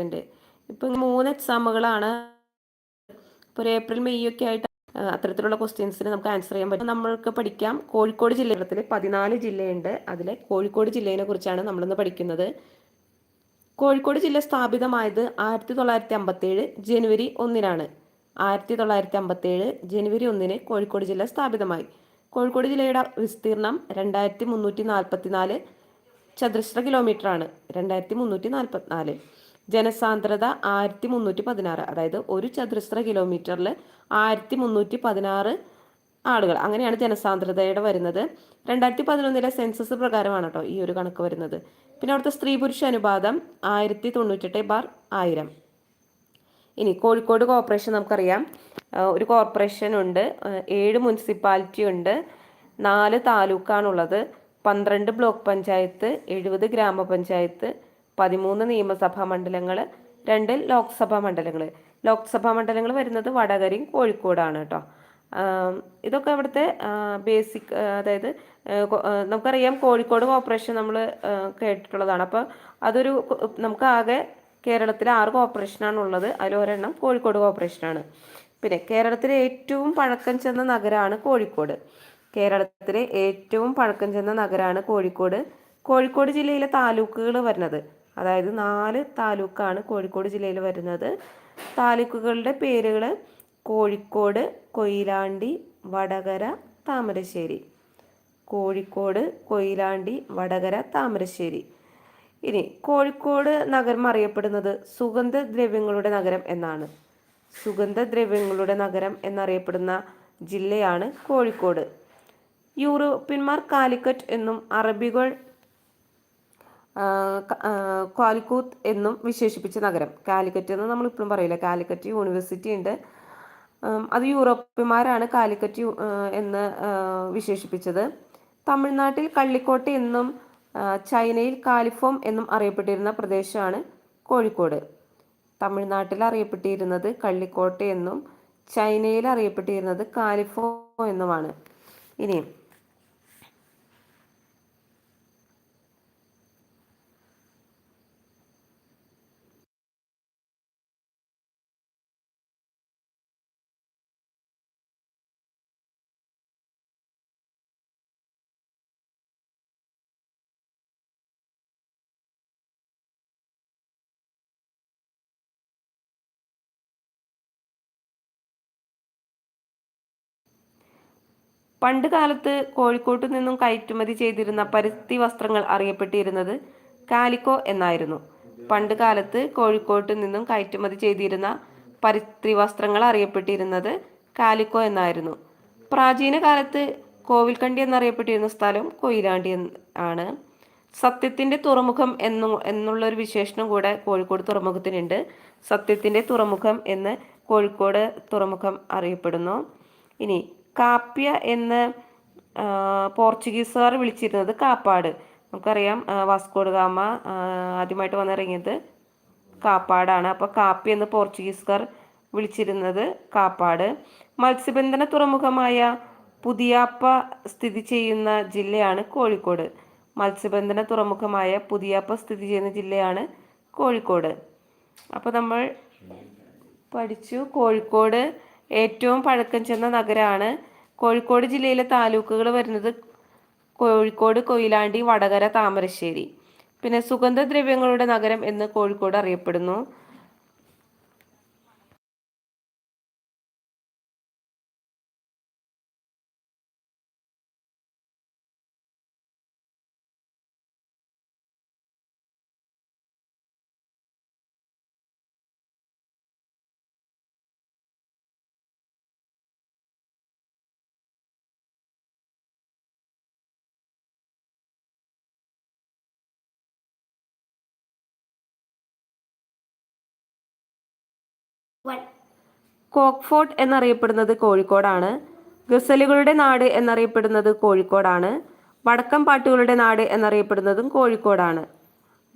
ഉണ്ട് ഇപ്പം മൂന്ന് എക്സാമുകളാണ് ഇപ്പോൾ ഒരു ഏപ്രിൽ മെയ് ഒക്കെ ആയിട്ട് അത്തരത്തിലുള്ള ക്വസ്റ്റ്യൻസിന് നമുക്ക് ആൻസർ ചെയ്യാൻ പറ്റും. നമ്മൾക്ക് പഠിക്കാം. കോഴിക്കോട് ജില്ലത്തിൽ പതിനാല് ജില്ലയുണ്ട്. അതിലെ കോഴിക്കോട് ജില്ലയെ കുറിച്ചാണ് നമ്മളിന്ന് പഠിക്കുന്നത്. കോഴിക്കോട് ജില്ല സ്ഥാപിതമായത് ആയിരത്തി തൊള്ളായിരത്തി അമ്പത്തേഴ് ജനുവരി ഒന്നിനാണ്. ആയിരത്തി തൊള്ളായിരത്തി അമ്പത്തേഴ് ജനുവരി ഒന്നിന് കോഴിക്കോട് ജില്ല സ്ഥാപിതമായി. കോഴിക്കോട് ജില്ലയുടെ വിസ്തീർണം രണ്ടായിരത്തി മുന്നൂറ്റി നാൽപ്പത്തി നാല് ചതുരശ്ര കിലോമീറ്റർ ആണ്. രണ്ടായിരത്തി മുന്നൂറ്റി നാൽപ്പത്തിനാല് ജനസാന്ദ്രത ആയിരത്തി മുന്നൂറ്റി പതിനാറ് അതായത് ഒരു ചതുരശ്ര കിലോമീറ്ററിൽ ആയിരത്തി മുന്നൂറ്റി പതിനാറ് ആളുകൾ. അങ്ങനെയാണ് ജനസാന്ദ്രതയുടെ വരുന്നത്. രണ്ടായിരത്തി പതിനൊന്നിലെ സെൻസസ് പ്രകാരമാണ് കേട്ടോ ഈ ഒരു കണക്ക് വരുന്നത്. പിന്നെ അവിടുത്തെ സ്ത്രീ പുരുഷ അനുപാതം ആയിരത്തി തൊണ്ണൂറ്റെട്ട് ബാർ ആയിരം. ഇനി കോഴിക്കോട് കോർപ്പറേഷൻ നമുക്കറിയാം. ഒരു കോർപ്പറേഷൻ ഉണ്ട്. ഏഴ് മുനിസിപ്പാലിറ്റി ഉണ്ട്. നാല് താലൂക്കാണുള്ളത്. പന്ത്രണ്ട് ബ്ലോക്ക് പഞ്ചായത്ത് എഴുപത് ഗ്രാമപഞ്ചായത്ത് പതിമൂന്ന് നിയമസഭാ മണ്ഡലങ്ങൾ രണ്ട് ലോക്സഭാ മണ്ഡലങ്ങൾ ലോക്സഭാ മണ്ഡലങ്ങൾ വരുന്നത് വടകരയും കോഴിക്കോടാണ് കേട്ടോ. ഇതൊക്കെ അവിടുത്തെ ബേസിക് അതായത് നമുക്കറിയാം കോഴിക്കോട് കോർപ്പറേഷൻ നമ്മൾ കേട്ടിട്ടുള്ളതാണ്. അപ്പോൾ അതൊരു നമുക്ക് ആകെ കേരളത്തിൽ ആറ് കോർപ്പറേഷനാണ് ഉള്ളത്. അതിലൊരെണ്ണം കോഴിക്കോട് കോർപ്പറേഷനാണ്. പിന്നെ കേരളത്തിലെ ഏറ്റവും പഴക്കം ചെന്ന നഗരമാണ് കോഴിക്കോട്. കേരളത്തിലെ ഏറ്റവും പഴക്കം ചെന്ന നഗരമാണ് കോഴിക്കോട്. കോഴിക്കോട് ജില്ലയിലെ താലൂക്കുകൾ വരുന്നത്. അതായത് നാല് താലൂക്കാണ് കോഴിക്കോട് ജില്ലയിൽ വരുന്നത്. താലൂക്കുകളുടെ പേരുകൾ കോഴിക്കോട് കൊയിലാണ്ടി വടകര താമരശ്ശേരി. കോഴിക്കോട് കൊയിലാണ്ടി വടകര താമരശ്ശേരി. ഇനി കോഴിക്കോട് നഗരം അറിയപ്പെടുന്നത് സുഗന്ധദ്രവ്യങ്ങളുടെ നഗരം എന്നാണ്. സുഗന്ധദ്രവ്യങ്ങളുടെ നഗരം എന്നറിയപ്പെടുന്ന ജില്ലയാണ് കോഴിക്കോട്. യൂറോപ്യന്മാർ കാലിക്കറ്റ് എന്നും അറബികൾ കാലിക്കൂത്ത് എന്നും വിശേഷിപ്പിച്ച നഗരം. കാലിക്കറ്റ് എന്ന് നമ്മൾ ഇപ്പോഴും പറയില്ല. കാലിക്കറ്റ് യൂണിവേഴ്സിറ്റി ഉണ്ട്. അത് യൂറോപ്യന്മാരാണ് കാലിക്കറ്റ് എന്ന് വിശേഷിപ്പിച്ചത്. തമിഴ്നാട്ടിൽ കള്ളിക്കോട്ട എന്നും ചൈനയിൽ കാലിഫോം എന്നും അറിയപ്പെട്ടിരുന്ന പ്രദേശമാണ് കോഴിക്കോട്. തമിഴ്നാട്ടിൽ അറിയപ്പെട്ടിരുന്നത് കള്ളിക്കോട്ട എന്നും ചൈനയിൽ അറിയപ്പെട്ടിരുന്നത് കാലിഫോ എന്നുമാണ്. ഇനിയും പണ്ട് കാലത്ത് കോഴിക്കോട്ട് നിന്നും കയറ്റുമതി ചെയ്തിരുന്ന പരുത്തി വസ്ത്രങ്ങൾ അറിയപ്പെട്ടിരുന്നത് കാലിക്കോ എന്നായിരുന്നു. പണ്ട് കാലത്ത് കോഴിക്കോട്ട് നിന്നും കയറ്റുമതി ചെയ്തിരുന്ന പരുത്തി വസ്ത്രങ്ങൾ അറിയപ്പെട്ടിരുന്നത് കാലിക്കോ എന്നായിരുന്നു. പ്രാചീന കാലത്ത് കോവിൽക്കണ്ടി എന്നറിയപ്പെട്ടിരുന്ന സ്ഥലം കൊയിലാണ്ടി ആണ്. സത്യത്തിന്റെ തുറമുഖം എന്നു എന്നുള്ള ഒരു വിശേഷണം കൂടെ കോഴിക്കോട് തുറമുഖത്തിനുണ്ട്. സത്യത്തിന്റെ തുറമുഖം എന്ന് കോഴിക്കോട് തുറമുഖം അറിയപ്പെടുന്നു. ഇനി കാപ്യ എന്ന് പോർച്ചുഗീസുകാർ വിളിച്ചിരുന്നത് കാപ്പാട്. നമുക്കറിയാം വാസ്കോഡ് ഗാമ ആദ്യമായിട്ട് വന്നിറങ്ങിയത് കാപ്പാടാണ്. അപ്പോൾ കാപ്പി എന്ന് പോർച്ചുഗീസുകാർ വിളിച്ചിരുന്നത് കാപ്പാട്. മത്സ്യബന്ധന തുറമുഖമായ പുതിയാപ്പ സ്ഥിതി ചെയ്യുന്ന ജില്ലയാണ് കോഴിക്കോട്. മത്സ്യബന്ധന തുറമുഖമായ പുതിയാപ്പ സ്ഥിതി ചെയ്യുന്ന ജില്ലയാണ് കോഴിക്കോട്. അപ്പോൾ നമ്മൾ പഠിച്ചു കോഴിക്കോട്. ഏറ്റവും പഴക്കം ചെന്ന നഗരമാണ് കോഴിക്കോട് ജില്ലയിലെ താലൂക്കുകൾ വരുന്നത് കോഴിക്കോട് കൊയിലാണ്ടി വടകര താമരശ്ശേരി. പിന്നെ സുഗന്ധദ്രവ്യങ്ങളുടെ നഗരം എന്ന് കോഴിക്കോട് അറിയപ്പെടുന്നു. കോക്ഫോർട്ട് എന്നറിയപ്പെടുന്നത് കോഴിക്കോടാണ്. ഗസലുകളുടെ നാട് എന്നറിയപ്പെടുന്നത് കോഴിക്കോടാണ്. വടക്കം പാട്ടുകളുടെ നാട് എന്നറിയപ്പെടുന്നതും കോഴിക്കോടാണ്.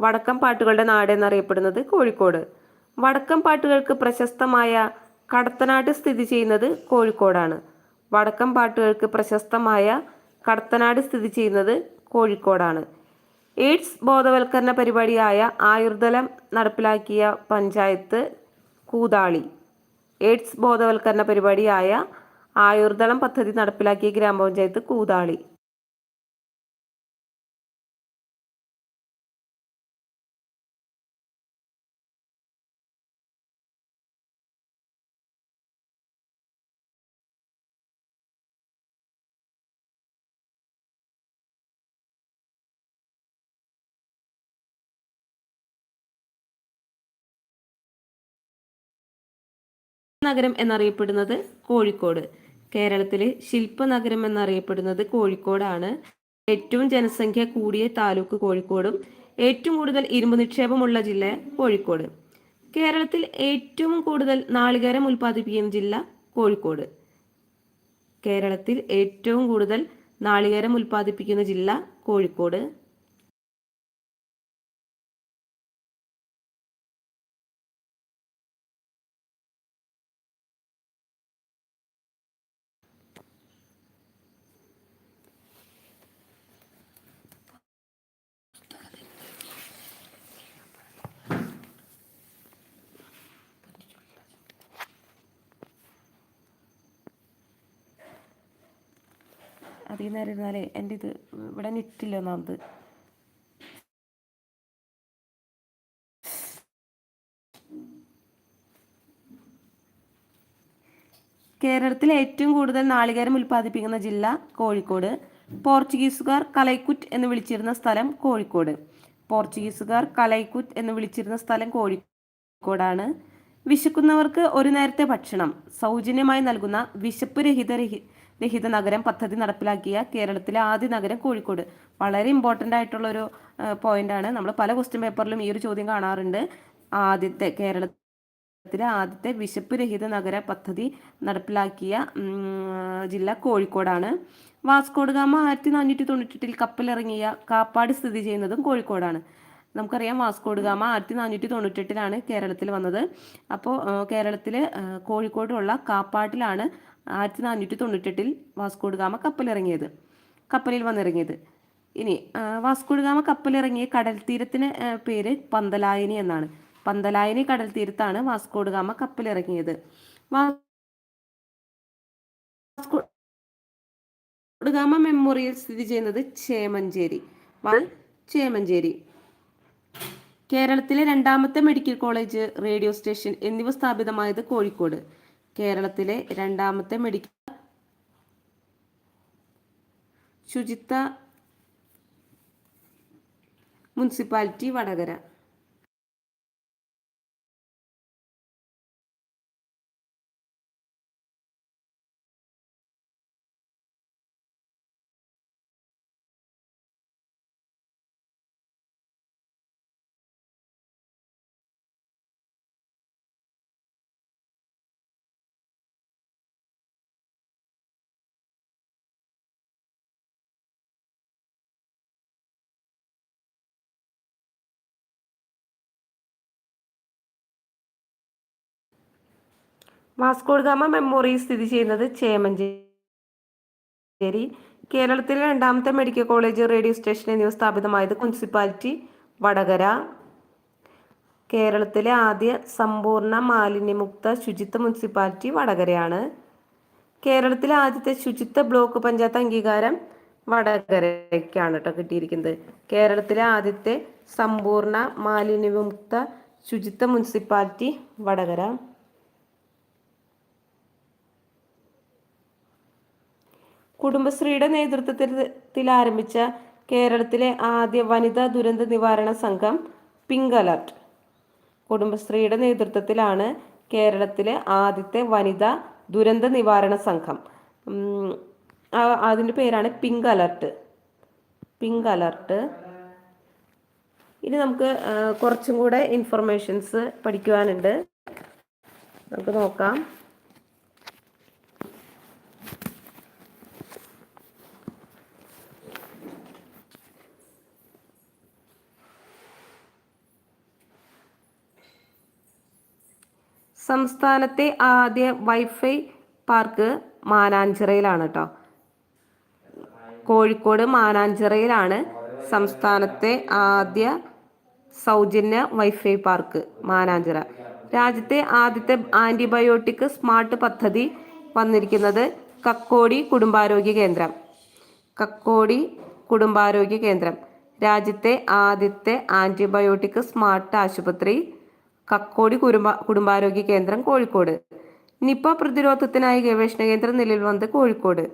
വടക്കം പാട്ടുകളുടെ നാട് എന്നറിയപ്പെടുന്നത് കോഴിക്കോട്. വടക്കം പാട്ടുകൾക്ക് പ്രശസ്തമായ കടത്തനാട് സ്ഥിതി ചെയ്യുന്നത് കോഴിക്കോടാണ്. വടക്കം പാട്ടുകൾക്ക് പ്രശസ്തമായ കടത്തനാട് സ്ഥിതി ചെയ്യുന്നത് കോഴിക്കോടാണ്. എയ്ഡ്സ് ബോധവൽക്കരണ പരിപാടിയായ ആയുർദലം നടപ്പിലാക്കിയ പഞ്ചായത്ത് കൂതാളി. എയ്ഡ്സ് ബോധവൽക്കരണ പരിപാടിയായ ആയുർദളം പദ്ധതി നടപ്പിലാക്കിയ ഗ്രാമപഞ്ചായത്ത് കൂതാളി. നഗരം എന്നറിയപ്പെടുന്നത് കോഴിക്കോട്. കേരളത്തിലെ ശില്പനഗരം എന്നറിയപ്പെടുന്നത് കോഴിക്കോടാണ്. ഏറ്റവും ജനസംഖ്യ കൂടിയ താലൂക്ക് കോഴിക്കോടും ഏറ്റവും കൂടുതൽ ഇരുമ്പ് നിക്ഷേപമുള്ള ജില്ല കോഴിക്കോട്. കേരളത്തിൽ ഏറ്റവും കൂടുതൽ നാളികേരം ഉൽപ്പാദിപ്പിക്കുന്ന ജില്ല കോഴിക്കോട്. കേരളത്തിൽ ഏറ്റവും കൂടുതൽ നാളികേരം ഉൽപ്പാദിപ്പിക്കുന്ന ജില്ല കോഴിക്കോട്. അധികം നേരം ഇരുന്നാലേ എന്റെ ഇത് ഇവിടെ നെറ്റില്ല ഒന്നാമത്. കേരളത്തിൽ ഏറ്റവും കൂടുതൽ നാളികേരം ഉൽപ്പാദിപ്പിക്കുന്ന ജില്ല കോഴിക്കോട്. പോർച്ചുഗീസുകാർ കലൈക്കുറ്റ് എന്ന് വിളിച്ചിരുന്ന സ്ഥലം കോഴിക്കോട്. പോർച്ചുഗീസുകാർ കലൈക്കുറ്റ് എന്ന് വിളിച്ചിരുന്ന സ്ഥലം കോഴിക്കോടാണ്. വിശക്കുന്നവർക്ക് ഒരു നേരത്തെ ഭക്ഷണം സൗജന്യമായി നൽകുന്ന വിശപ്പ് രഹിത രഹിത നഗരം പദ്ധതി നടപ്പിലാക്കിയ കേരളത്തിലെ ആദ്യ നഗരം കോഴിക്കോട്. വളരെ ഇമ്പോർട്ടന്റ് ആയിട്ടുള്ള ഒരു പോയിന്റാണ് നമ്മൾ പല ക്വസ്റ്റ്യൻ പേപ്പറിലും ഈ ഒരു ചോദ്യം കാണാറുണ്ട്. ആദ്യത്തെ കേരളത്തിലെ ആദ്യത്തെ വിശപ്പ് രഹിത നഗര പദ്ധതി നടപ്പിലാക്കിയ ജില്ല കോഴിക്കോടാണ്. വാസ്കോഡ് ഗാമ ആയിരത്തി നാനൂറ്റി തൊണ്ണൂറ്റെട്ടിൽ കപ്പലിറങ്ങിയ കാപ്പാട് സ്ഥിതി ചെയ്യുന്നതും കോഴിക്കോടാണ്. നമുക്കറിയാം വാസ്കോഡ് ഗാമ ആയിരത്തി നാനൂറ്റി തൊണ്ണൂറ്റെട്ടിലാണ് കേരളത്തിൽ വന്നത് അപ്പോൾ കേരളത്തിൽ കോഴിക്കോടുള്ള കാപ്പാട്ടിലാണ് ആയിരത്തി നാനൂറ്റി തൊണ്ണൂറ്റെട്ടിൽ വാസ്കോഡ് ഗാമ കപ്പലിറങ്ങിയത്. കപ്പലിൽ വന്നിറങ്ങിയത്. ഇനി വാസ്കോഡ് ഗാമ കപ്പലിറങ്ങിയ കടൽ തീരത്തിന് പേര് പന്തലായനി എന്നാണ്. പന്തലായനി കടൽ തീരത്താണ് വാസ്കോഡ് ഗാമ കപ്പലിറങ്ങിയത്. വാസ്കോഡ് ഗാമ മെമ്മോറിയൽ സ്ഥിതി ചെയ്യുന്നത് ചേമഞ്ചേരി. ചേമഞ്ചേരി. കേരളത്തിലെ രണ്ടാമത്തെ മെഡിക്കൽ കോളേജ് റേഡിയോ സ്റ്റേഷൻ എന്നിവ സ്ഥാപിതമായത് കോഴിക്കോട്. കേരളത്തിലെ രണ്ടാമത്തെ മെഡിക്കൽ ശുചിത്വ മുനിസിപ്പാലിറ്റി വടകര. വാസ്കോഡ്ഗാമ മെമ്മോറിയൽ സ്ഥിതി ചെയ്യുന്നത് ചേമഞ്ചേരി. കേരളത്തിലെ രണ്ടാമത്തെ മെഡിക്കൽ കോളേജ് റേഡിയോ സ്റ്റേഷൻ എന്നിവ സ്ഥാപിതമായത് മുനിസിപ്പാലിറ്റി വടകര. കേരളത്തിലെ ആദ്യ സമ്പൂർണ മാലിന്യമുക്ത ശുചിത്വ മുനിസിപ്പാലിറ്റി വടകരയാണ്. കേരളത്തിലെ ആദ്യത്തെ ശുചിത്വ ബ്ലോക്ക് പഞ്ചായത്ത് അംഗീകാരം വടകരയ്ക്കാണ് കേട്ടോ കിട്ടിയിരിക്കുന്നത്. കേരളത്തിലെ ആദ്യത്തെ സമ്പൂർണ മാലിന്യമുക്ത ശുചിത്വ മുനിസിപ്പാലിറ്റി വടകര. കുടുംബശ്രീയുടെ നേതൃത്വത്തിൽ ആരംഭിച്ച കേരളത്തിലെ ആദ്യ വനിതാ ദുരന്ത നിവാരണ സംഘം പിങ്ക് അലർട്ട്. കുടുംബശ്രീയുടെ നേതൃത്വത്തിലാണ് കേരളത്തിലെ ആദ്യത്തെ വനിതാ ദുരന്ത നിവാരണ സംഘം. അതിന്റെ പേരാണ് പിങ്ക് അലർട്ട്. Pink alert. ഇനി നമുക്ക് കുറച്ചും കൂടെ ഇൻഫർമേഷൻസ് പഠിക്കുവാനുണ്ട്. നമുക്ക് നോക്കാം. സംസ്ഥാനത്തെ ആദ്യ വൈഫൈ പാർക്ക് മാനാഞ്ചിറയിലാണ് കേട്ടോ കോഴിക്കോട് മാനാഞ്ചിറയിലാണ് സംസ്ഥാനത്തെ ആദ്യ സൗജന്യ വൈഫൈ പാർക്ക് മാനാഞ്ചിറ. രാജ്യത്തെ ആദ്യത്തെ ആന്റിബയോട്ടിക് സ്മാർട്ട് പദ്ധതി വന്നിരിക്കുന്നത് കക്കോടി കുടുംബാരോഗ്യ കേന്ദ്രം. കക്കോടി കുടുംബാരോഗ്യ കേന്ദ്രം. രാജ്യത്തെ ആദ്യത്തെ ആന്റിബയോട്ടിക് സ്മാർട്ട് ആശുപത്രി കക്കോടി കുടുംബ കുടുംബാരോഗ്യ കേന്ദ്രം കോഴിക്കോട്. നിപ്പ പ്രതിരോധത്തിനായി ഗവേഷണ കേന്ദ്രം നിലവിൽ വന്നത് കോഴിക്കോട്.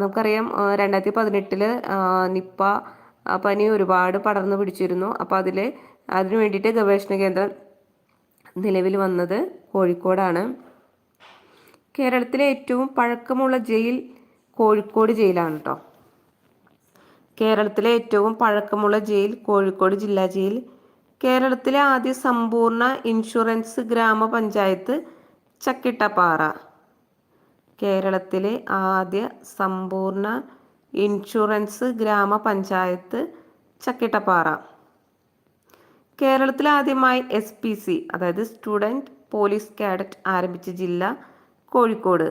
നമുക്കറിയാം രണ്ടായിരത്തി പതിനെട്ടിൽ നിപ്പ പനി ഒരുപാട് പടർന്നു പിടിച്ചിരുന്നു. അപ്പോൾ അതിൽ അതിനു വേണ്ടിയിട്ട് ഗവേഷണ കേന്ദ്രം നിലവിൽ വന്നത് കോഴിക്കോടാണ്. കേരളത്തിലെ ഏറ്റവും പഴക്കമുള്ള ജയിൽ കോഴിക്കോട് ജയിലാണ് കേട്ടോ കേരളത്തിലെ ഏറ്റവും പഴക്കമുള്ള ജയിൽ കോഴിക്കോട് ജില്ലാ ജയിൽ കേരളത്തിലെ ആദ്യ സമ്പൂർണ ഇൻഷുറൻസ് ഗ്രാമപഞ്ചായത്ത് ചക്കിട്ടപ്പാറ. കേരളത്തിലെ ആദ്യ സമ്പൂർണ ഇൻഷുറൻസ് ഗ്രാമപഞ്ചായത്ത് ചക്കിട്ടപ്പാറ. കേരളത്തിൽ ആദ്യമായി എസ് പി സി അതായത് സ്റ്റുഡന്റ് പോലീസ് കാഡറ്റ് ആരംഭിച്ച ജില്ല കോഴിക്കോട്.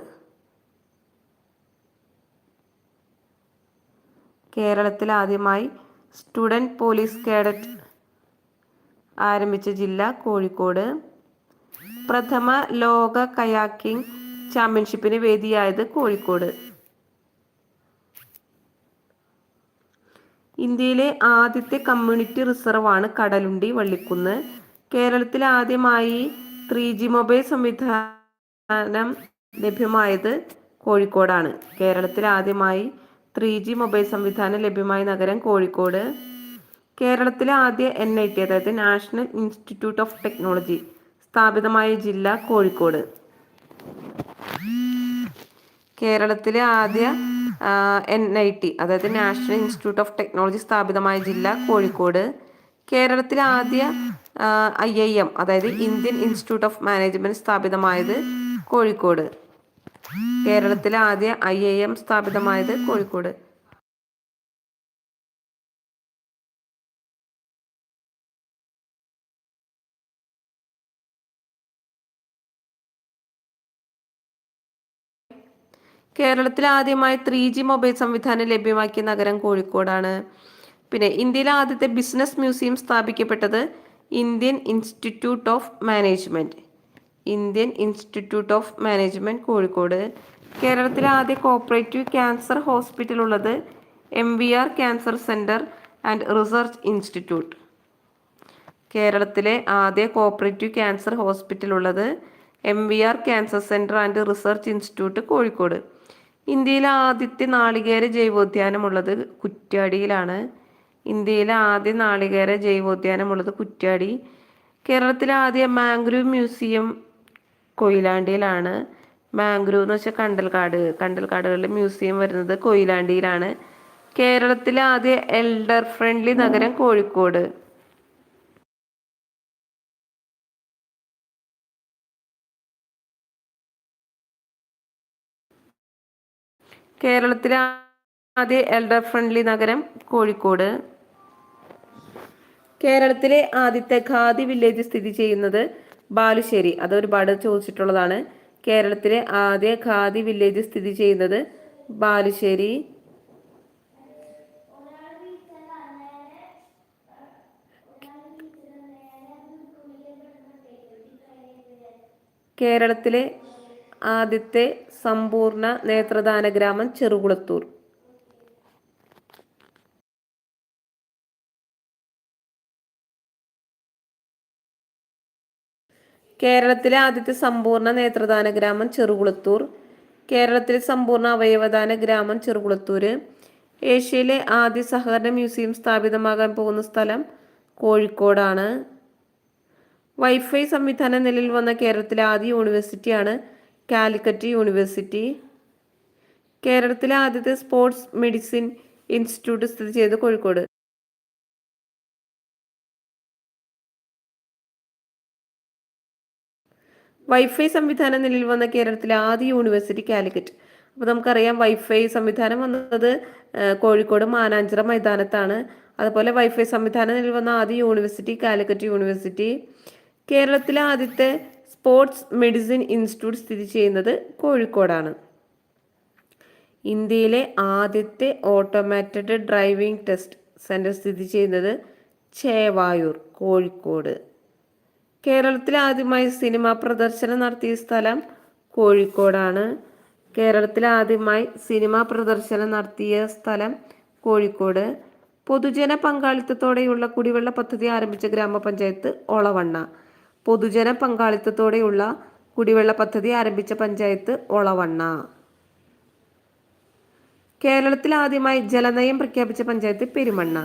കേരളത്തിൽ ആദ്യമായി സ്റ്റുഡന്റ് പോലീസ് കാഡറ്റ് ആരംഭിച്ച ജില്ല കോഴിക്കോട്. പ്രഥമ ലോക കയാക്കിംഗ് ചാമ്പ്യൻഷിപ്പിന് വേദിയായത് കോഴിക്കോട്. ഇന്ത്യയിലെ ആദ്യത്തെ കമ്മ്യൂണിറ്റി റിസർവാണ് കടലുണ്ടി വള്ളിക്കുന്ന്. കേരളത്തിൽ ആദ്യമായി ത്രീ ജി മൊബൈൽ സംവിധാനം ലഭ്യമായത് കോഴിക്കോടാണ്. കേരളത്തിൽ ആദ്യമായി ത്രീ ജി മൊബൈൽ സംവിധാനം ലഭ്യമായ നഗരം കോഴിക്കോട്. കേരളത്തിലെ ആദ്യ എൻ ഐ ടി അതായത് നാഷണൽ ഇൻസ്റ്റിറ്റ്യൂട്ട് ഓഫ് ടെക്നോളജി സ്ഥാപിതമായ ജില്ല കോഴിക്കോട്. കേരളത്തിലെ ആദ്യ എൻ ഐ ടി അതായത് നാഷണൽ ഇൻസ്റ്റിറ്റ്യൂട്ട് ഓഫ് ടെക്നോളജി സ്ഥാപിതമായ ജില്ല കോഴിക്കോട്. കേരളത്തിലെ ആദ്യ ഐ ഐ എം അതായത് ഇന്ത്യൻ ഇൻസ്റ്റിറ്റ്യൂട്ട് ഓഫ് മാനേജ്മെന്റ് സ്ഥാപിതമായത് കോഴിക്കോട്. കേരളത്തിലെ ആദ്യ ഐ ഐ എം സ്ഥാപിതമായത് കോഴിക്കോട്. കേരളത്തിൽ ആദ്യമായി ത്രീ ജി മൊബൈൽ സംവിധാനം ലഭ്യമാക്കിയ നഗരം കോഴിക്കോടാണ്. പിന്നെ ഇന്ത്യയിലെ ആദ്യത്തെ business museum സ്ഥാപിക്കപ്പെട്ടത് Indian institute of management Indian institute of management Kozhikode. കേരളത്തിലെ ആദ്യ കോപ്പറേറ്റീവ് ക്യാൻസർ ഹോസ്പിറ്റൽ ഉള്ളത് M V R cancer centre and research institute കേരളത്തിലെ ആദ്യ കോപ്പറേറ്റീവ് ക്യാൻസർ ഹോസ്പിറ്റൽ ഉള്ളത് M V R cancer centre and research institute Kozhikode. ഇന്ത്യയിലെ ആദ്യത്തെ നാളികേര ജൈവോദ്യാനമുള്ളത് കുറ്റ്യാടിയിലാണ്. ഇന്ത്യയിലെ ആദ്യ നാളികേര ജൈവോദ്യാനമുള്ളത് കുറ്റ്യാടി. കേരളത്തിലെ ആദ്യ മാംഗ്രൂവ് മ്യൂസിയം കൊയിലാണ്ടിയിലാണ്. മാംഗ്രൂവ് എന്ന് വെച്ചാൽ കണ്ടൽക്കാട്. കണ്ടൽക്കാടുകളിലെ മ്യൂസിയം വരുന്നത് കൊയിലാണ്ടിയിലാണ്. കേരളത്തിലെ ആദ്യ എൽഡർ ഫ്രണ്ട്ലി നഗരം കോഴിക്കോട്. കേരളത്തിലെ ആദ്യ എൽഡർ ഫ്രണ്ട്ലി നഗരം കോഴിക്കോട്. കേരളത്തിലെ ആദ്യത്തെ ഖാദി വില്ലേജ് സ്ഥിതി ചെയ്യുന്നത് ബാലുശ്ശേരി. അത് ഒരുപാട് ചോദിച്ചിട്ടുള്ളതാണ്. കേരളത്തിലെ ആദ്യ ഖാദി വില്ലേജ് സ്ഥിതി ചെയ്യുന്നത് ബാലുശ്ശേരി. കേരളത്തിലെ ആദ്യത്തെ സമ്പൂർണ നേത്രദാന ഗ്രാമം ചെറുകുളത്തൂർ. കേരളത്തിലെ ആദ്യത്തെ സമ്പൂർണ നേത്രദാന ഗ്രാമം ചെറുകുളത്തൂർ. കേരളത്തിലെ സമ്പൂർണ അവയവദാന ഗ്രാമം ചെറുകുളത്തൂർ ഏഷ്യയിലെ ആദ്യ സഹകരണ മ്യൂസിയം സ്ഥാപിതമാകാൻ പോകുന്ന സ്ഥലം കോഴിക്കോടാണ്. വൈഫൈ സംവിധാനം നിലവിൽ വന്ന കേരളത്തിലെ ആദ്യ യൂണിവേഴ്സിറ്റിയാണ് കാലിക്കറ്റ് യൂണിവേഴ്സിറ്റി. കേരളത്തിലെ ആദ്യത്തെ സ്പോർട്സ് മെഡിസിൻ ഇൻസ്റ്റിറ്റ്യൂട്ട് സ്ഥിതി ചെയ്ത് കോഴിക്കോട്. വൈഫൈ സംവിധാനം നിലയിൽ വന്ന കേരളത്തിലെ ആദ്യ യൂണിവേഴ്സിറ്റി കാലിക്കറ്റ്. അപ്പോൾ നമുക്കറിയാം വൈഫൈ സംവിധാനം വന്നത് കോഴിക്കോട് മാനാഞ്ചിറ മൈതാനത്താണ്. അതുപോലെ വൈഫൈ സംവിധാനം നിലവിൽ വന്ന ആദ്യ യൂണിവേഴ്സിറ്റി കാലിക്കറ്റ് യൂണിവേഴ്സിറ്റി. കേരളത്തിലെ ആദ്യത്തെ സ്പോർട്സ് മെഡിസിൻ ഇൻസ്റ്റിറ്റ്യൂട്ട് സ്ഥിതി ചെയ്യുന്നത് കോഴിക്കോടാണ്. ഇന്ത്യയിലെ ആദ്യത്തെ ഓട്ടോമാറ്റഡ് ഡ്രൈവിംഗ് ടെസ്റ്റ് സെന്റർ സ്ഥിതി ചെയ്യുന്നത് ചേവായൂർ കോഴിക്കോട്. കേരളത്തിൽ ആദ്യമായി സിനിമ പ്രദർശനം നടത്തിയ സ്ഥലം കോഴിക്കോടാണ്. കേരളത്തിൽ ആദ്യമായി സിനിമ പ്രദർശനം നടത്തിയ സ്ഥലം കോഴിക്കോട്. പൊതുജന പങ്കാളിത്തത്തോടെയുള്ള കുടിവെള്ള പദ്ധതി ആരംഭിച്ച ഗ്രാമപഞ്ചായത്ത് ഒളവണ്ണ. പൊതുജന പങ്കാളിത്തത്തോടെയുള്ള കുടിവെള്ള പദ്ധതി ആരംഭിച്ച പഞ്ചായത്ത് ഒളവണ്ണ കേരളത്തിൽ ആദ്യമായി ജലനയം പ്രഖ്യാപിച്ച പഞ്ചായത്ത് പെരുമണ്ണ.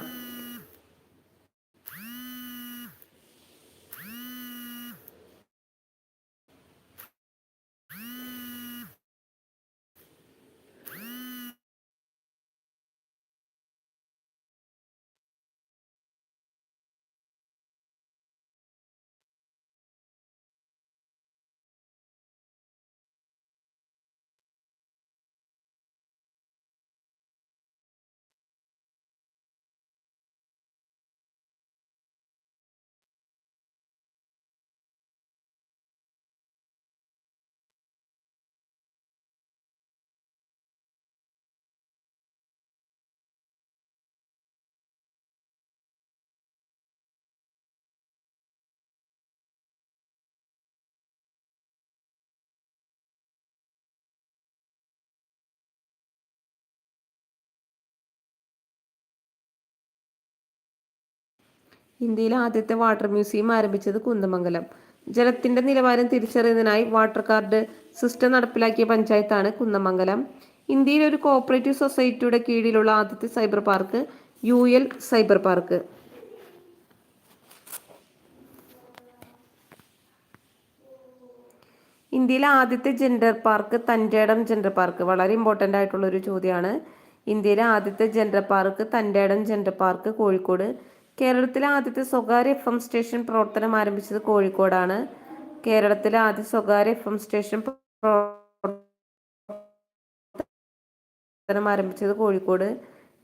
ഇന്ത്യയിലെ ആദ്യത്തെ വാട്ടർ മ്യൂസിയം ആരംഭിച്ചത് കുന്ദമംഗലം. ജലത്തിന്റെ നിലവാരം തിരിച്ചറിയുന്നതിനായി വാട്ടർ കാർഡ് സിസ്റ്റം നടപ്പിലാക്കിയ പഞ്ചായത്താണ് കുന്ദമംഗലം. ഇന്ത്യയിലെ ഒരു കോഓപ്പറേറ്റീവ് സൊസൈറ്റിയുടെ കീഴിലുള്ള ആദ്യത്തെ cyber park U L cyber park. ഇന്ത്യയിലെ ആദ്യത്തെ gender park Thantedam gender park. വളരെ ഇമ്പോർട്ടന്റ് ആയിട്ടുള്ള ഒരു ചോദ്യമാണ്. ഇന്ത്യയിലെ ആദ്യത്തെ gender park Thantedam gender park Kozhikode. കേരളത്തിലെ ആദ്യത്തെ സ്വകാര്യ എഫ് എം സ്റ്റേഷൻ പ്രവർത്തനം ആരംഭിച്ചത് കോഴിക്കോടാണ്. കേരളത്തിലെ ആദ്യ സ്വകാര്യ എഫ് എം സ്റ്റേഷൻ പ്രവർത്തനം ആരംഭിച്ചത് കോഴിക്കോട്.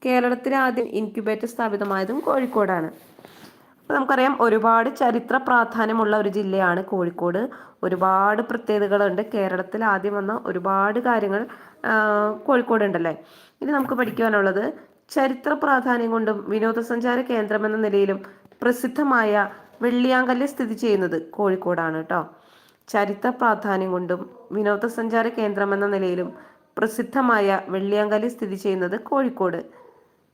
കേരളത്തിലെ ആദ്യം ഇൻക്യുബേറ്റർ സ്ഥാപിതമായതും കോഴിക്കോടാണ്. നമുക്കറിയാം ഒരുപാട് ചരിത്ര പ്രാധാന്യമുള്ള ഒരു ജില്ലയാണ് കോഴിക്കോട്. ഒരുപാട് പ്രത്യേകതകളുണ്ട്. കേരളത്തിൽ ആദ്യം വന്ന ഒരുപാട് കാര്യങ്ങൾ കോഴിക്കോട് ഉണ്ടല്ലേ ഇനി നമുക്ക് പഠിക്കുവാനുള്ളത് ചരിത്ര പ്രാധാന്യം കൊണ്ടും വിനോദസഞ്ചാര കേന്ദ്രം എന്ന നിലയിലും പ്രസിദ്ധമായ വെള്ളിയാങ്കല്ല് സ്ഥിതി ചെയ്യുന്നത് കോഴിക്കോടാണ് കേട്ടോ ചരിത്ര പ്രാധാന്യം കൊണ്ടും വിനോദസഞ്ചാര കേന്ദ്രം എന്ന നിലയിലും പ്രസിദ്ധമായ വെള്ളിയാങ്കല്ല് സ്ഥിതി ചെയ്യുന്നത് കോഴിക്കോട്.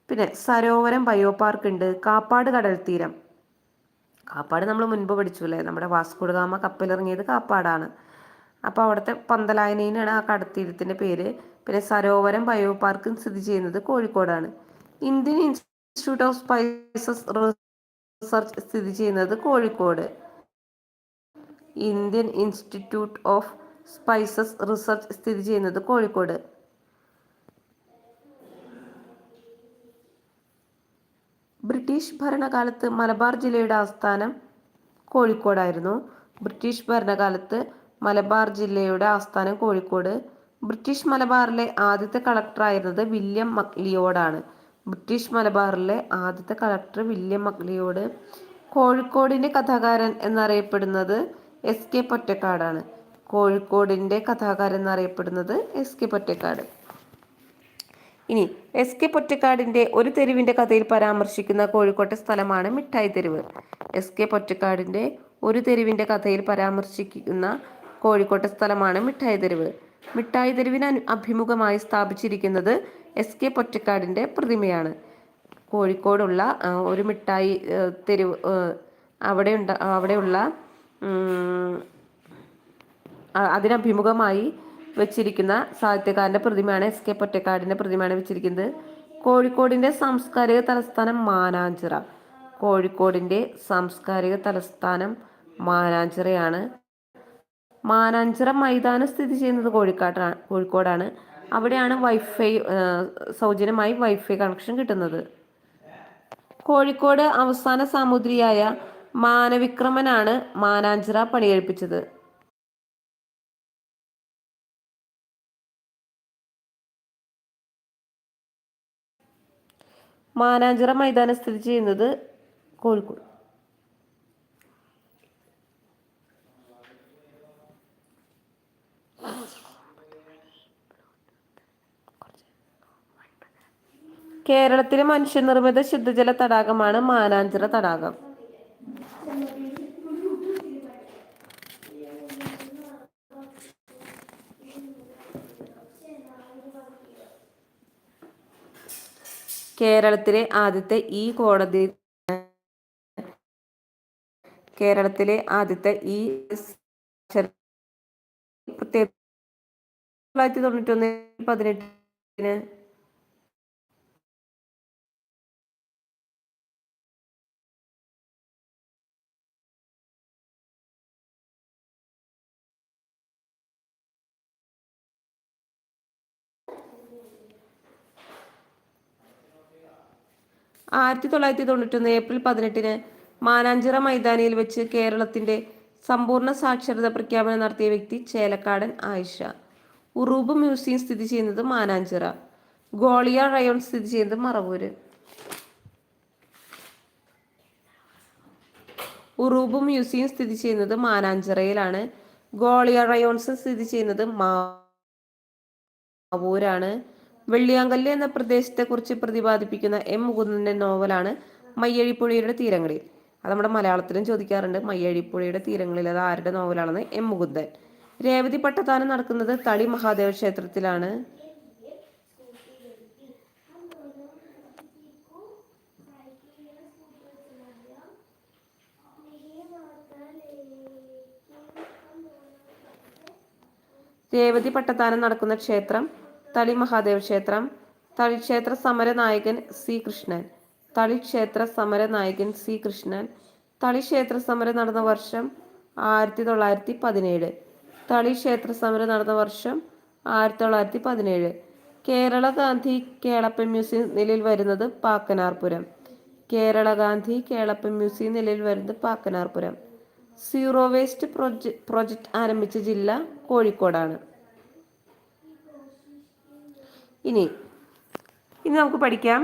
പിന്നെ സരോവരം ബയോ പാർക്ക് ഉണ്ട് കാപ്പാട് കടൽ തീരം കാപ്പാട് നമ്മൾ മുൻപ് പഠിച്ചു അല്ലേ നമ്മുടെ വാസ്കോഡഗാമ കപ്പലിറങ്ങിയത് കാപ്പാടാണ്. അപ്പോൾ അവിടുത്തെ പന്തലായനീനാണ് ആ കടത്തീരത്തിന്റെ പേര്. പിന്നെ സരോവരം ബയോ പാർക്കും സ്ഥിതി ചെയ്യുന്നത് കോഴിക്കോടാണ്. Indian institute of spices research സ്ഥിതി ചെയ്യുന്നത് Kozhikode. Indian institute of spices research സ്ഥിതി ചെയ്യുന്നത് കോഴിക്കോട്. ബ്രിട്ടീഷ് ഭരണകാലത്ത് മലബാർ ജില്ലയുടെ ആസ്ഥാനം കോഴിക്കോടായിരുന്നു. ബ്രിട്ടീഷ് ഭരണകാലത്ത് മലബാർ ജില്ലയുടെ ആസ്ഥാനം കോഴിക്കോട്. ബ്രിട്ടീഷ് മലബാറിലെ ആദ്യത്തെ കളക്ടറായിരുന്നത് വില്യം മക്ലിയോടാണ്. ബ്രിട്ടീഷ് മലബാറിലെ ആദ്യത്തെ കളക്ടർ വില്യം മക്ലിയോട് കോഴിക്കോടിന്റെ കഥാകാരൻ എന്നറിയപ്പെടുന്നത് എസ് കെ പൊറ്റക്കാടാണ്. കോഴിക്കോടിന്റെ കഥാകാരൻ എന്നറിയപ്പെടുന്നത് എസ് കെ പൊറ്റക്കാട്. ഇനി എസ് കെ പൊറ്റക്കാടിന്റെ ഒരു തെരുവിന്റെ കഥയിൽ പരാമർശിക്കുന്ന കോഴിക്കോട്ടെ സ്ഥലമാണ് മിഠായി തെരുവ്. എസ് കെ പൊറ്റക്കാടിന്റെ ഒരു തെരുവിന്റെ കഥയിൽ പരാമർശിക്കുന്ന കോഴിക്കോട്ടെ സ്ഥലമാണ് മിഠായി തെരുവ്. മിഠായി തെരുവിന് അഭിമുഖമായി സ്ഥാപിച്ചിരിക്കുന്നത് എസ് കെ പൊറ്റക്കാടിന്റെ പ്രതിമയാണ്. കോഴിക്കോടുള്ള ഒരു മിഠായി തെരുവ് അവിടെ ഉണ്ട അവിടെയുള്ള അതിനഭിമുഖമായി വെച്ചിരിക്കുന്ന സാഹിത്യകാരന്റെ പ്രതിമയാണ് എസ് കെ പൊറ്റക്കാടിന്റെ പ്രതിമയാണ് വെച്ചിരിക്കുന്നത്. കോഴിക്കോടിന്റെ സാംസ്കാരിക തലസ്ഥാനം മാനാഞ്ചിറ. കോഴിക്കോടിന്റെ സാംസ്കാരിക തലസ്ഥാനം മാനാഞ്ചിറയാണ്. മാനാഞ്ചിറ മൈതാനം സ്ഥിതി ചെയ്യുന്നത് കോഴിക്കാട്ടാണ് കോഴിക്കോടാണ്. അവിടെയാണ് വൈഫൈ സൗജന്യമായി വൈഫൈ കണക്ഷൻ കിട്ടുന്നത്. കോഴിക്കോട് അവസാന സാമുദ്രിയായ മാനവിക്രമനാണ് മാനാഞ്ചിറ പണികഴിപ്പിച്ചത്. മാനാഞ്ചിറ മൈതാനം സ്ഥിതി ചെയ്യുന്നത് കോഴിക്കോട്. കേരളത്തിലെ മനുഷ്യനിർമ്മിത ശുദ്ധജല തടാകമാണ് മാനാഞ്ചിറ തടാകം. കേരളത്തിലെ ആദ്യത്തെ ഈ കോടതി കേരളത്തിലെ ആദ്യത്തെ ഈ തൊള്ളായിരത്തി തൊണ്ണൂറ്റി ഒന്ന് പതിനെട്ടിന് ആയിരത്തി തൊള്ളായിരത്തി തൊണ്ണൂറ്റൊന്ന് ഏപ്രിൽ പതിനെട്ടിന് മാനാഞ്ചിറ മൈതാനിയിൽ വെച്ച് കേരളത്തിന്റെ സമ്പൂർണ സാക്ഷരത പ്രഖ്യാപനം നടത്തിയ വ്യക്തി ചേലക്കാടൻ ആയിഷ. ഉറൂബ് മ്യൂസിയം സ്ഥിതി ചെയ്യുന്നത് മാനാഞ്ചിറ. ഗോളിയ റയോൺ സ്ഥിതി ചെയ്യുന്നത് മറവൂര്. ഉറൂബ് മ്യൂസിയം സ്ഥിതി ചെയ്യുന്നത് മാനാഞ്ചിറയിലാണ്. ഗോളിയ റയോൺസ് സ്ഥിതി ചെയ്യുന്നത് മാവൂരാണ്. വെള്ളിയാങ്കല്ല് എന്ന പ്രദേശത്തെക്കുറിച്ച് പ്രതിപാദിപ്പിക്കുന്ന എം മുകുന്ദന്റെ നോവലാണ് മയ്യഴിപ്പുഴയുടെ തീരങ്ങളിൽ. അത് നമ്മുടെ മലയാളത്തിലും ചോദിക്കാറുണ്ട് മയ്യഴിപ്പുഴയുടെ തീരങ്ങളിൽ അത് ആരുടെ നോവലാണെന്ന് എം മുകുന്ദൻ. രേവതി പട്ടത്താനം നടക്കുന്നത് തളി മഹാദേവ ക്ഷേത്രത്തിലാണ്. രേവതി പട്ടത്താനം നടക്കുന്ന ക്ഷേത്രം തളി മഹാദേവ ക്ഷേത്രം തളിക്ഷേത്ര സമര നായകൻ സി. കൃഷ്ണൻ തളിക്ഷേത്ര സമര നായകൻ സി. കൃഷ്ണൻ തളിക്ഷേത്ര സമരം നടന്ന വർഷം ആയിരത്തി തൊള്ളായിരത്തി പതിനേഴ് തളി ക്ഷേത്ര സമരം നടന്ന വർഷം ആയിരത്തി തൊള്ളായിരത്തി പതിനേഴ് കേരള ഗാന്ധി കേളപ്പൻ മ്യൂസിയം നിലയിൽ വരുന്നത് പാക്കനാർപുരം. കേരള ഗാന്ധി കേളപ്പൻ മ്യൂസിയം നിലയിൽ വരുന്നത് പാക്കനാർപുരം. സീറോ വേസ്റ്റ് പ്രൊജക്റ്റ് ആരംഭിച്ച ജില്ല കോഴിക്കോടാണ്. ഇനി ഇനി നമുക്ക് പഠിക്കാം.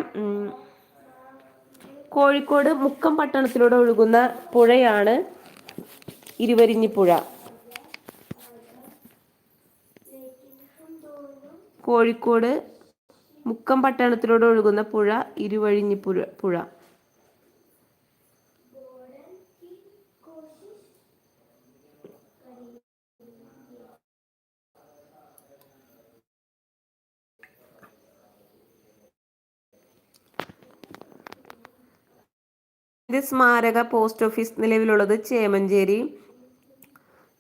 കോഴിക്കോട് മുക്കം പട്ടണത്തിലൂടെ ഒഴുകുന്ന പുഴയാണ് ഇരുവരിഞ്ഞിപ്പുഴ കോഴിക്കോട് മുക്കം പട്ടണത്തിലൂടെ ഒഴുകുന്ന പുഴ ഇരുവഴിഞ്ഞിപ്പുഴ പുഴ. സ്മാരക പോസ്റ്റ് ഓഫീസ് നിലവിലുള്ളത് ചേമഞ്ചേരി.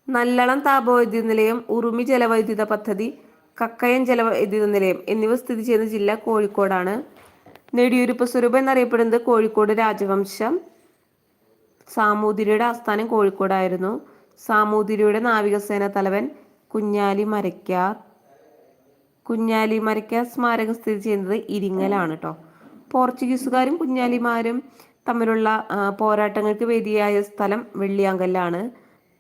നല്ലളം താപവൈദ്യുത നിലയം ഉറുമി ജലവൈദ്യുത പദ്ധതി കക്കയം ജലവൈദ്യുത നിലയം എന്നിവ സ്ഥിതി ചെയ്യുന്ന ജില്ല കോഴിക്കോടാണ്. നെടിയൂരിപ്പ് സ്വരൂപം എന്നറിയപ്പെടുന്നത് കോഴിക്കോട് രാജവംശം. സാമൂതിരിയുടെ ആസ്ഥാനം കോഴിക്കോടായിരുന്നു. സാമൂതിരിയുടെ നാവികസേന തലവൻ കുഞ്ഞാലി മരക്കാർ. കുഞ്ഞാലി മരക്കാർ സ്മാരകം സ്ഥിതി ചെയ്യുന്നത് ഇരിങ്ങലാണ് കേട്ടോ പോർച്ചുഗീസുകാരും കുഞ്ഞാലിമാരും തമ്മിലുള്ള പോരാട്ടങ്ങൾക്ക് വേദിയായ സ്ഥലം വെള്ളിയാങ്കല്ലാണ്.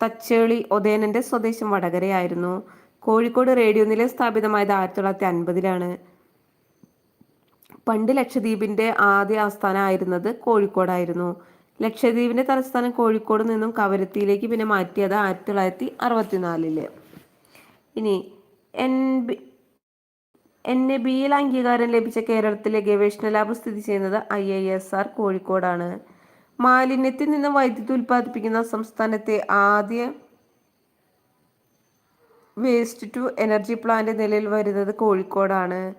തച്ചേളി ഒതേനന്റെ സ്വദേശം വടകരയായിരുന്നു. കോഴിക്കോട് റേഡിയോ നിലയം സ്ഥാപിതമായത് ആയിരത്തി തൊള്ളായിരത്തി അൻപതിലാണ് പണ്ട് ലക്ഷദ്വീപിന്റെ ആദ്യ ആസ്ഥാനമായിരുന്നത് കോഴിക്കോടായിരുന്നു. ലക്ഷദ്വീപിന്റെ തലസ്ഥാനം കോഴിക്കോട് നിന്നും കവരത്തിയിലേക്ക് പിന്നെ മാറ്റിയത് ആയിരത്തി തൊള്ളായിരത്തി അറുപത്തിനാലിൽ ഇനി എൻ എൻ എ ബിയിൽ അംഗീകാരം ലഭിച്ച കേരളത്തിലെ ഗവേഷണ ലാബ് സ്ഥിതി ചെയ്യുന്നത് ഐ ഐ എസ് ആർ കോഴിക്കോടാണ്. മാലിന്യത്തിൽ നിന്ന് വൈദ്യുതി ഉൽപ്പാദിപ്പിക്കുന്ന സംസ്ഥാനത്തെ ആദ്യ വേസ്റ്റ് ടു എനർജി പ്ലാന്റ് നിലയിൽ വരുന്നത് കോഴിക്കോടാണ്.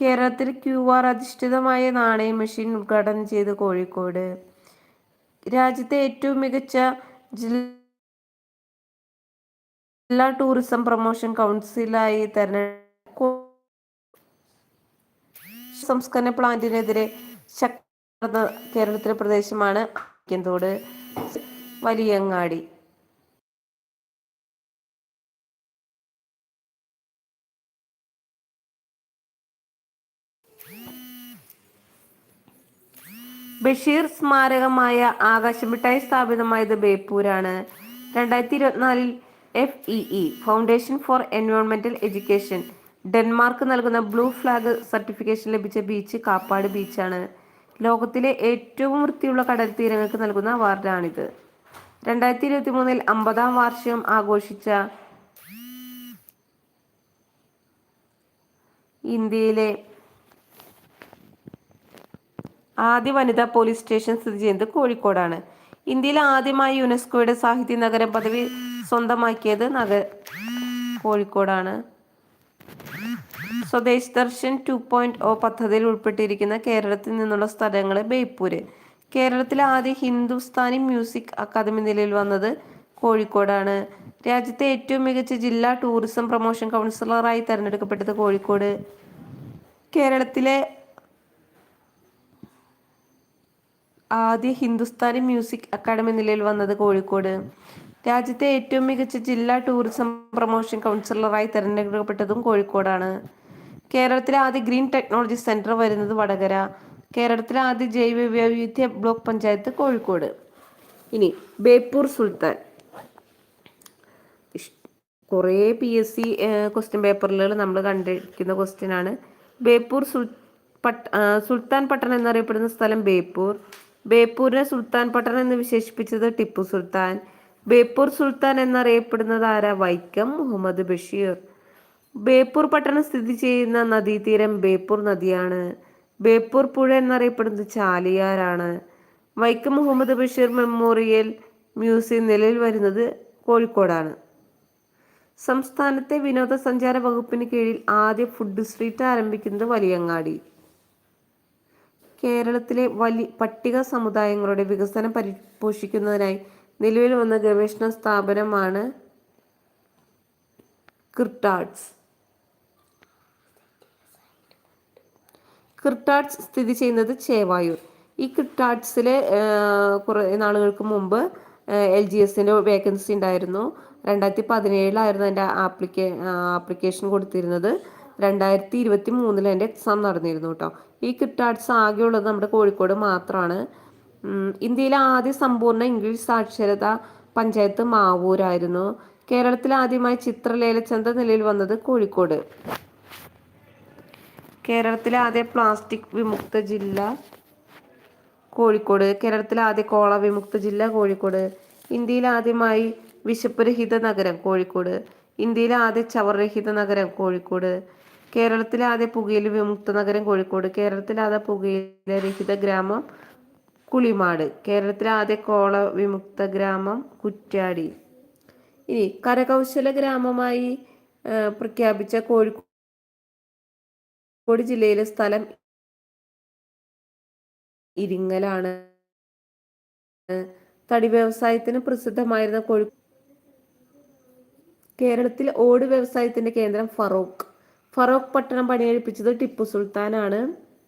കേരളത്തിൽ ക്യു ആർ അധിഷ്ഠിതമായ നാണയ മെഷീൻ ഉദ്ഘാടനം ചെയ്ത് കോഴിക്കോട്. രാജ്യത്തെ ഏറ്റവും മികച്ച ജില്ലാ ടൂറിസം പ്രൊമോഷൻ കൗൺസിലായി തെരഞ്ഞെടുപ്പ് സംസ്കരണ പ്ലാന്റിനെതിരെ ശക്ത കേരളത്തിലെ പ്രദേശമാണ് അക്കന്തോട്. വലിയങ്ങാടി. ബഷീർ സ്മാരകമായ ആകാശമിട്ടായി സ്ഥാപിതമായത് ബേപ്പൂരാണ്. രണ്ടായിരത്തി ഇരുപത്തിനാലിൽ F E E foundation for എൻവയോൺമെന്റൽ education Denmark നൽകുന്ന ബ്ലൂ ഫ്ലാഗ് സർട്ടിഫിക്കേഷൻ ലഭിച്ച ബീച്ച് കാപ്പാട് ബീച്ചാണ്. ലോകത്തിലെ ഏറ്റവും വൃത്തിയുള്ള കടൽ തീരങ്ങൾക്ക് നൽകുന്ന അവാർഡാണിത്. രണ്ടായിരത്തി ഇരുപത്തി മൂന്നിൽ അമ്പതാം വാർഷികം ആഘോഷിച്ച ഇന്ത്യയിലെ ആദ്യ വനിതാ പോലീസ് സ്റ്റേഷൻ സ്ഥിതി ചെയ്യുന്നത് കോഴിക്കോടാണ്. ഇന്ത്യയിൽ ആദ്യമായി യുനെസ്കോയുടെ സാഹിത്യ നഗരം പദവി സ്വന്തമാക്കിയത് നഗ കോഴിക്കോടാണ്. Swadesh Darshan two point O പദ്ധതിയിൽ ഉൾപ്പെട്ടിരിക്കുന്ന കേരളത്തിൽ നിന്നുള്ള സ്ഥലങ്ങൾ ബേപ്പൂര്. കേരളത്തിലെ ആദ്യ ഹിന്ദുസ്ഥാനി മ്യൂസിക് അക്കാദമി നിലയിൽ വന്നത് കോഴിക്കോടാണ്. രാജ്യത്തെ ഏറ്റവും മികച്ച ജില്ലാ ടൂറിസം പ്രൊമോഷൻ കൗൺസിലറായി തെരഞ്ഞെടുക്കപ്പെട്ടത് കോഴിക്കോട്. കേരളത്തിലെ ആദ്യ ഹിന്ദുസ്ഥാനി മ്യൂസിക് അക്കാദമി നിലയിൽ വന്നത് കോഴിക്കോട്. രാജ്യത്തെ ഏറ്റവും മികച്ച ജില്ലാ ടൂറിസം പ്രൊമോഷൻ കൗൺസിലറായി തെരഞ്ഞെടുക്കപ്പെട്ടതും കോഴിക്കോടാണ്. കേരളത്തിലെ ആദ്യ ഗ്രീൻ ടെക്നോളജി സെന്റർ വരുന്നത് വടകര. കേരളത്തിലെ ആദ്യ ജൈവ വൈവിധ്യ ബ്ലോക്ക് പഞ്ചായത്ത് കോഴിക്കോട്. ഇനി ബേപ്പൂർ സുൽത്താൻ. കുറേ പി എസ് സി ക്വസ്റ്റ്യൻ പേപ്പറുകൾ നമ്മൾ കണ്ടിരിക്കുന്ന ക്വസ്റ്റ്യൻ ആണ്. ബേപ്പൂർ സുൽ പട്ട സുൽത്താൻ പട്ടണം എന്നറിയപ്പെടുന്ന സ്ഥലം ബേപ്പൂർ. ബേപ്പൂരിനെ സുൽത്താൻ പട്ടണം എന്ന് വിശേഷിപ്പിച്ചത് ടിപ്പു സുൽത്താൻ. ബേപ്പൂർ സുൽത്താൻ എന്നറിയപ്പെടുന്നത് ആരാ? വൈക്കം മുഹമ്മദ് ബഷീർ. ബേപ്പൂർ പട്ടണം സ്ഥിതി ചെയ്യുന്ന നദീതീരം ബേപ്പൂർ നദിയാണ്. ബേപ്പൂർ പുഴ എന്നറിയപ്പെടുന്നത് ചാലിയാറാണ്. വൈക്കം മുഹമ്മദ് ബഷീർ മെമ്മോറിയൽ മ്യൂസിയം നിലയിൽ വരുന്നത് കോഴിക്കോടാണ്. സംസ്ഥാനത്തെ വിനോദസഞ്ചാര വകുപ്പിന് കീഴിൽ ആദ്യ ഫുഡ് സ്ട്രീറ്റ് ആരംഭിക്കുന്നത് വലിയങ്ങാടി. കേരളത്തിലെ വലി പട്ടിക സമുദായങ്ങളുടെ വികസനം പരിപോഷിക്കുന്നതിനായി നിലവിൽ വന്ന ഗവേഷണ സ്ഥാപനമാണ് ക്രിപ്റ്റാർട്സ് ക്രിപ്റ്റാർട്സ് സ്ഥിതി ചെയ്യുന്നത് ചേവായൂർ. ഈ ക്രിപ്റ്റാർട്സിലെ കുറേ നാളുകൾക്ക് മുമ്പ് എൽ ജി എസിന്റെ വേക്കൻസി ഉണ്ടായിരുന്നു. രണ്ടായിരത്തി പതിനേഴിലായിരുന്നു എന്റെ ആപ്ലിക്കേ ആപ്ലിക്കേഷൻ കൊടുത്തിരുന്നത്. രണ്ടായിരത്തി ഇരുപത്തി മൂന്നിൽ എന്റെ എക്സാം നടന്നിരുന്നു കേട്ടോ. ഈ കിട്ടാഡ്സ് ആകെയുള്ളത് നമ്മുടെ കോഴിക്കോട് മാത്രമാണ് ഇന്ത്യയിലെ ആദ്യ സമ്പൂർണ ഇംഗ്ലീഷ് സാക്ഷരത പഞ്ചായത്ത് മാവൂരായിരുന്നു. കേരളത്തിൽ ആദ്യമായി ചിത്രലേലചന്ത നിലയിൽ വന്നത് കോഴിക്കോട്. കേരളത്തിലെ ആദ്യ പ്ലാസ്റ്റിക് വിമുക്ത ജില്ല കോഴിക്കോട്. കേരളത്തിലെ ആദ്യ കോള വിമുക്ത ജില്ല കോഴിക്കോട്. ഇന്ത്യയിൽ ആദ്യമായി വിശപ്പുരഹിത നഗരം കോഴിക്കോട്. ഇന്ത്യയിലെ ആദ്യ ചവർരഹിത നഗരം കോഴിക്കോട്. കേരളത്തിലെ ആദ്യ പുകയില വിമുക്ത നഗരം കോഴിക്കോട്. കേരളത്തിലെ ആദ്യ പുകയില രഹിത ഗ്രാമം കുളിമാട് കേരളത്തിലെ ആദ്യ കോള വിമുക്ത ഗ്രാമം കുറ്റ്യാടി. ഇനി കരകൗശല ഗ്രാമമായി പ്രഖ്യാപിച്ച കോഴിക്കോട് ജില്ലയിലെ സ്ഥലം ഇരിങ്ങലാണ്. തടി വ്യവസായത്തിന് പ്രസിദ്ധമായിരുന്ന കോഴി കേരളത്തിൽ ഓട് വ്യവസായത്തിന്റെ കേന്ദ്രം ഫറോക്ക്. ഫറോക്ക് പട്ടണം പണിയെടുപ്പിച്ചത് ടിപ്പു സുൽത്താനാണ്.